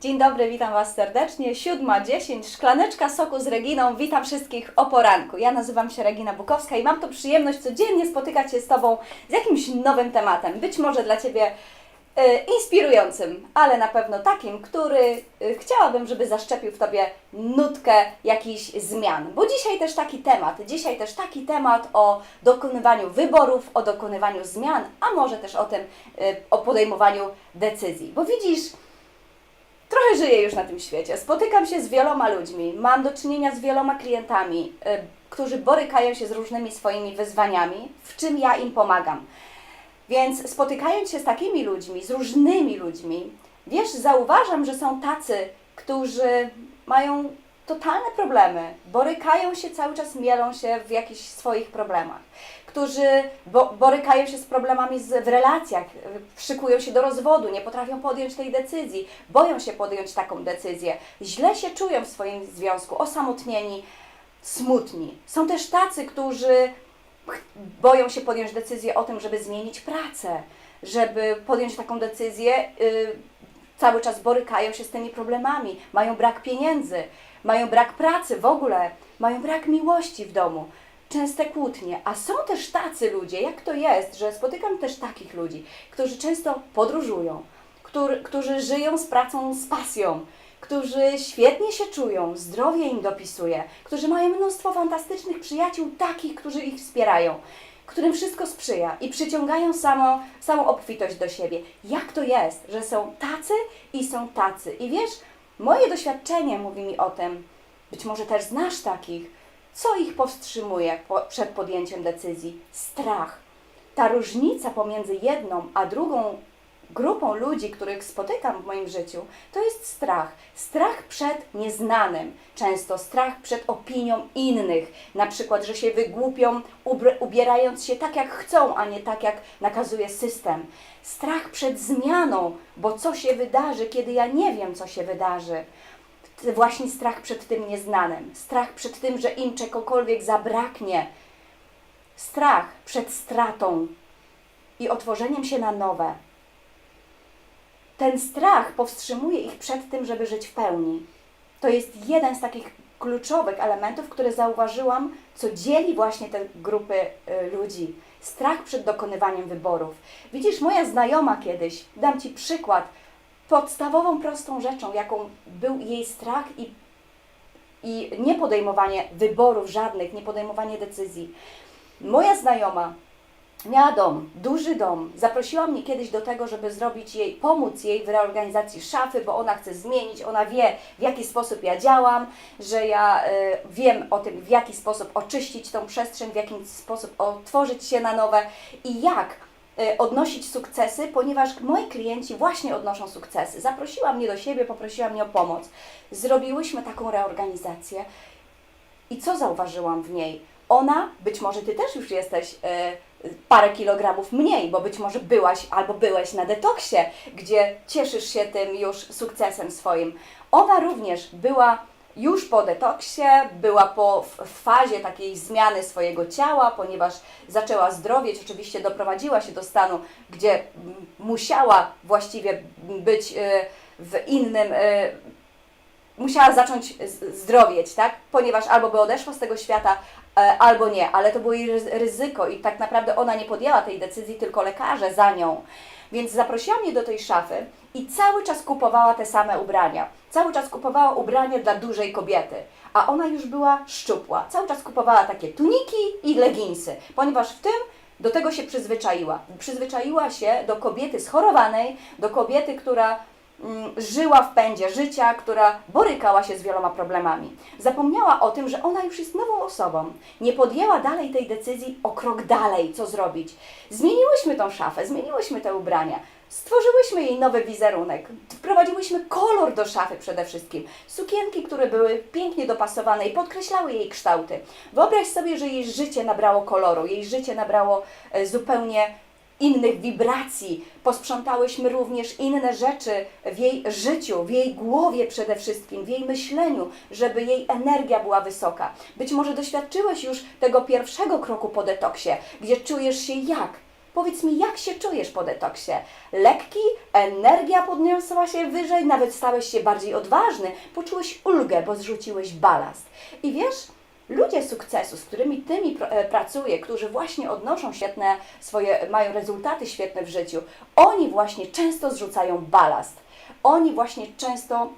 Dzień dobry, witam Was serdecznie. Siódma, dziesięć, szklaneczka soku z Reginą. Witam wszystkich o poranku. Ja nazywam się Regina Bukowska i mam tu przyjemność codziennie spotykać się z Tobą z jakimś nowym tematem. Być może dla Ciebie e, inspirującym, ale na pewno takim, który e, chciałabym, żeby zaszczepił w Tobie nutkę jakichś zmian. Bo dzisiaj też taki temat, dzisiaj też taki temat o dokonywaniu wyborów, o dokonywaniu zmian, a może też o tym, e, o podejmowaniu decyzji. Bo widzisz, Trochę żyję już na tym świecie. Spotykam się z wieloma ludźmi, mam do czynienia z wieloma klientami, y, którzy borykają się z różnymi swoimi wyzwaniami, w czym ja im pomagam. Więc spotykając się z takimi ludźmi, z różnymi ludźmi, wiesz, zauważam, że są tacy, którzy mają totalne problemy, borykają się cały czas, mielą się w jakichś swoich problemach, którzy bo, borykają się z problemami z, w relacjach, szykują się do rozwodu, nie potrafią podjąć tej decyzji, boją się podjąć taką decyzję, źle się czują w swoim związku, osamotnieni, smutni. Są też tacy, którzy boją się podjąć decyzję o tym, żeby zmienić pracę, żeby podjąć taką decyzję, y, cały czas borykają się z tymi problemami, mają brak pieniędzy, mają brak pracy w ogóle, mają brak miłości w domu, częste kłótnie. A są też tacy ludzie, jak to jest, że spotykam też takich ludzi, którzy często podróżują, którzy, którzy żyją z pracą z pasją, którzy świetnie się czują, zdrowie im dopisuje, którzy mają mnóstwo fantastycznych przyjaciół, takich, którzy ich wspierają, którym wszystko sprzyja i przyciągają samą, samą obfitość do siebie. Jak to jest, że są tacy i są tacy? I wiesz, moje doświadczenie mówi mi o tym, być może też znasz takich, co ich powstrzymuje po, przed podjęciem decyzji? Strach. Ta różnica pomiędzy jedną a drugą grupą ludzi, których spotykam w moim życiu, to jest strach. Strach przed nieznanym, często strach przed opinią innych, na przykład, że się wygłupią, ubierając się tak, jak chcą, a nie tak, jak nakazuje system. Strach przed zmianą, bo co się wydarzy, kiedy ja nie wiem, co się wydarzy. Właśnie strach przed tym nieznanym, strach przed tym, że im czegokolwiek zabraknie, strach przed stratą i otworzeniem się na nowe ten strach powstrzymuje ich przed tym, żeby żyć w pełni. To jest jeden z takich kluczowych elementów, które zauważyłam, co dzieli właśnie te grupy y, ludzi. Strach przed dokonywaniem wyborów. Widzisz, moja znajoma kiedyś, dam Ci przykład, podstawową, prostą rzeczą, jaką był jej strach i, i niepodejmowanie wyborów żadnych, niepodejmowanie decyzji. Moja znajoma Miała dom, duży dom. Zaprosiła mnie kiedyś do tego, żeby zrobić jej, pomóc jej w reorganizacji szafy, bo ona chce zmienić, ona wie, w jaki sposób ja działam, że ja y, wiem o tym, w jaki sposób oczyścić tą przestrzeń, w jaki sposób otworzyć się na nowe i jak odnosić sukcesy, ponieważ moi klienci właśnie odnoszą sukcesy. Zaprosiła mnie do siebie, poprosiła mnie o pomoc. Zrobiłyśmy taką reorganizację. I co zauważyłam w niej? Ona, być może Ty też już jesteś e, parę kilogramów mniej, bo być może byłaś albo byłeś na detoksie, gdzie cieszysz się tym już sukcesem swoim. Ona również była już po detoksie, była po fazie takiej zmiany swojego ciała, ponieważ zaczęła zdrowieć, oczywiście doprowadziła się do stanu, gdzie musiała właściwie być e, w innym e, musiała zacząć zdrowieć, tak? Ponieważ albo by odeszła z tego świata, e, albo nie, ale to było jej ryzy- ryzyko i tak naprawdę ona nie podjęła tej decyzji, tylko lekarze za nią. Więc zaprosiła mnie do tej szafy i cały czas kupowała te same ubrania. Cały czas kupowała ubrania dla dużej kobiety, a ona już była szczupła. Cały czas kupowała takie tuniki i leginsy, ponieważ w tym do tego się przyzwyczaiła. Przyzwyczaiła się do kobiety schorowanej, do kobiety, która żyła w pędzie życia, która borykała się z wieloma problemami. Zapomniała o tym, że ona już jest nową osobą. Nie podjęła dalej tej decyzji o krok dalej, co zrobić. Zmieniłyśmy tą szafę, zmieniłyśmy te ubrania. Stworzyłyśmy jej nowy wizerunek, wprowadziłyśmy kolor do szafy przede wszystkim. Sukienki, które były pięknie dopasowane i podkreślały jej kształty. Wyobraź sobie, że jej życie nabrało koloru, jej życie nabrało e, zupełnie innych wibracji. Posprzątałyśmy również inne rzeczy w jej życiu, w jej głowie przede wszystkim, w jej myśleniu, żeby jej energia była wysoka. Być może doświadczyłeś już tego pierwszego kroku po detoksie, gdzie czujesz się jak? Powiedz mi, jak się czujesz po detoksie? Lekki, energia podniosła się wyżej, nawet stałeś się bardziej odważny, poczułeś ulgę, bo zrzuciłeś balast. I wiesz, ludzie sukcesu, z którymi ty mi pr- e, pracuję, którzy właśnie odnoszą świetne swoje, mają rezultaty świetne w życiu, oni właśnie często zrzucają balast. Oni właśnie często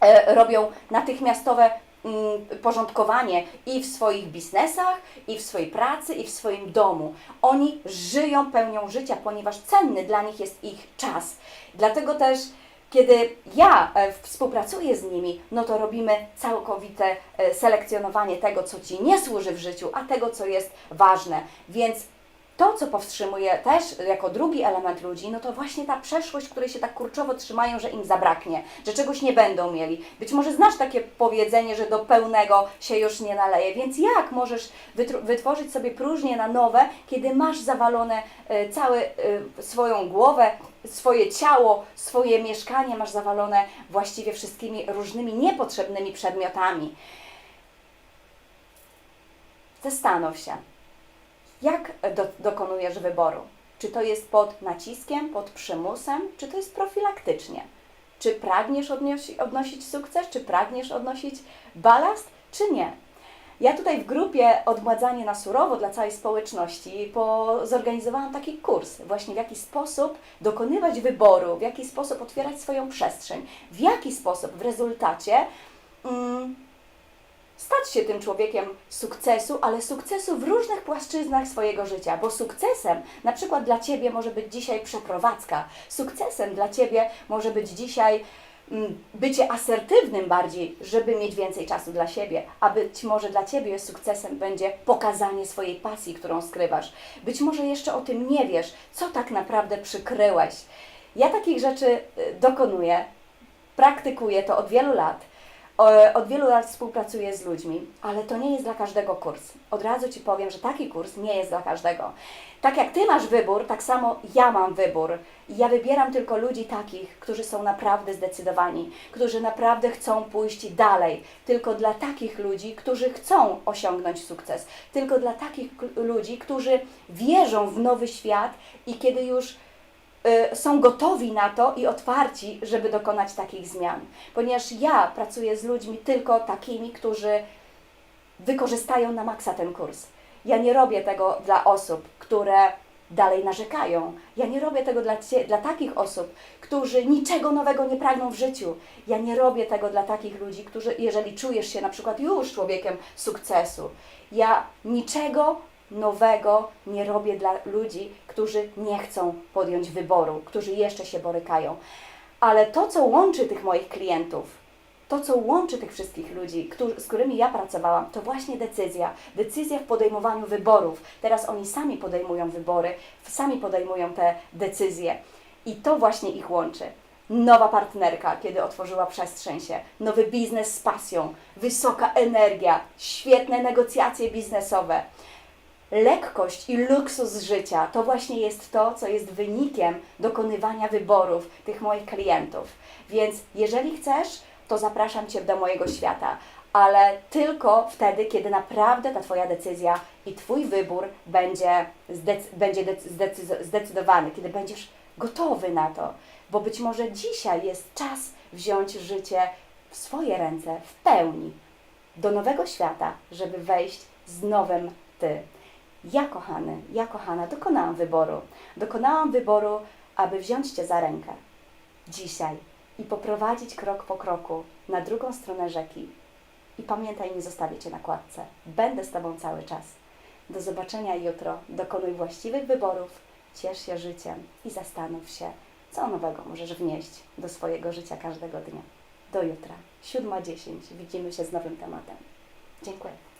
e, robią natychmiastowe mm, porządkowanie i w swoich biznesach, i w swojej pracy, i w swoim domu. Oni żyją pełnią życia, ponieważ cenny dla nich jest ich czas. Dlatego też, kiedy ja e, współpracuję z nimi, no to robimy całkowite e, selekcjonowanie tego, co Ci nie służy w życiu, a tego, co jest ważne. Więc to, co powstrzymuje też jako drugi element ludzi, no to właśnie ta przeszłość, której się tak kurczowo trzymają, że im zabraknie, że czegoś nie będą mieli. Być może znasz takie powiedzenie, że do pełnego się już nie naleje, więc jak możesz wytworzyć sobie próżnię na nowe, kiedy masz zawalone całe e, swoją głowę, swoje ciało, swoje mieszkanie, masz zawalone właściwie wszystkimi różnymi niepotrzebnymi przedmiotami. Zastanów się, jak do, dokonujesz wyboru? Czy to jest pod naciskiem, pod przymusem, czy to jest profilaktycznie? Czy pragniesz odniosi, odnosić sukces, czy pragniesz odnosić balast, czy nie? Ja tutaj w grupie Odmładzanie na surowo dla całej społeczności po, zorganizowałam taki kurs, właśnie w jaki sposób dokonywać wyboru, w jaki sposób otwierać swoją przestrzeń, w jaki sposób w rezultacie mm, stać się tym człowiekiem sukcesu, ale sukcesu w różnych płaszczyznach swojego życia, bo sukcesem na przykład dla Ciebie może być dzisiaj przeprowadzka, sukcesem dla Ciebie może być dzisiaj bycie asertywnym bardziej, żeby mieć więcej czasu dla siebie, a być może dla Ciebie sukcesem będzie pokazanie swojej pasji, którą skrywasz. Być może jeszcze o tym nie wiesz, co tak naprawdę przykryłeś. Ja takich rzeczy y, dokonuję, praktykuję to od wielu lat. Od wielu lat współpracuję z ludźmi, ale to nie jest dla każdego kurs. Od razu Ci powiem, że taki kurs nie jest dla każdego. Tak jak Ty masz wybór, tak samo ja mam wybór. Ja wybieram tylko ludzi takich, którzy są naprawdę zdecydowani, którzy naprawdę chcą pójść dalej. Tylko dla takich ludzi, którzy chcą osiągnąć sukces. Tylko dla takich ludzi, którzy wierzą w nowy świat i kiedy już są gotowi na to i otwarci, żeby dokonać takich zmian. Ponieważ ja pracuję z ludźmi tylko takimi, którzy wykorzystają na maksa ten kurs. Ja nie robię tego dla osób, które dalej narzekają. Ja nie robię tego dla, dla takich osób, którzy niczego nowego nie pragną w życiu. Ja nie robię tego dla takich ludzi, którzy, jeżeli czujesz się na przykład już człowiekiem sukcesu, ja niczego nowego nie robię dla ludzi, którzy nie chcą podjąć wyboru, którzy jeszcze się borykają. Ale to, co łączy tych moich klientów, to, co łączy tych wszystkich ludzi, którzy, z którymi ja pracowałam, to właśnie decyzja. Decyzja w podejmowaniu wyborów. Teraz oni sami podejmują wybory, sami podejmują te decyzje. I to właśnie ich łączy. Nowa partnerka, kiedy otworzyła przestrzeń się, nowy biznes z pasją, wysoka energia, świetne negocjacje biznesowe. Lekkość i luksus życia to właśnie jest to, co jest wynikiem dokonywania wyborów tych moich klientów. Więc jeżeli chcesz, to zapraszam Cię do mojego świata, ale tylko wtedy, kiedy naprawdę ta Twoja decyzja i Twój wybór będzie, zdec- będzie zdecydowany, kiedy będziesz gotowy na to, bo być może dzisiaj jest czas wziąć życie w swoje ręce w pełni do nowego świata, żeby wejść z nowym Ty. Ja, kochany, ja, kochana, dokonałam wyboru. Dokonałam wyboru, aby wziąć Cię za rękę dzisiaj i poprowadzić krok po kroku na drugą stronę rzeki. I pamiętaj, nie zostawię Cię na kładce. Będę z Tobą cały czas. Do zobaczenia jutro. Dokonuj właściwych wyborów, ciesz się życiem i zastanów się, co nowego możesz wnieść do swojego życia każdego dnia. Do jutra, 7.10. Widzimy się z nowym tematem. Dziękuję.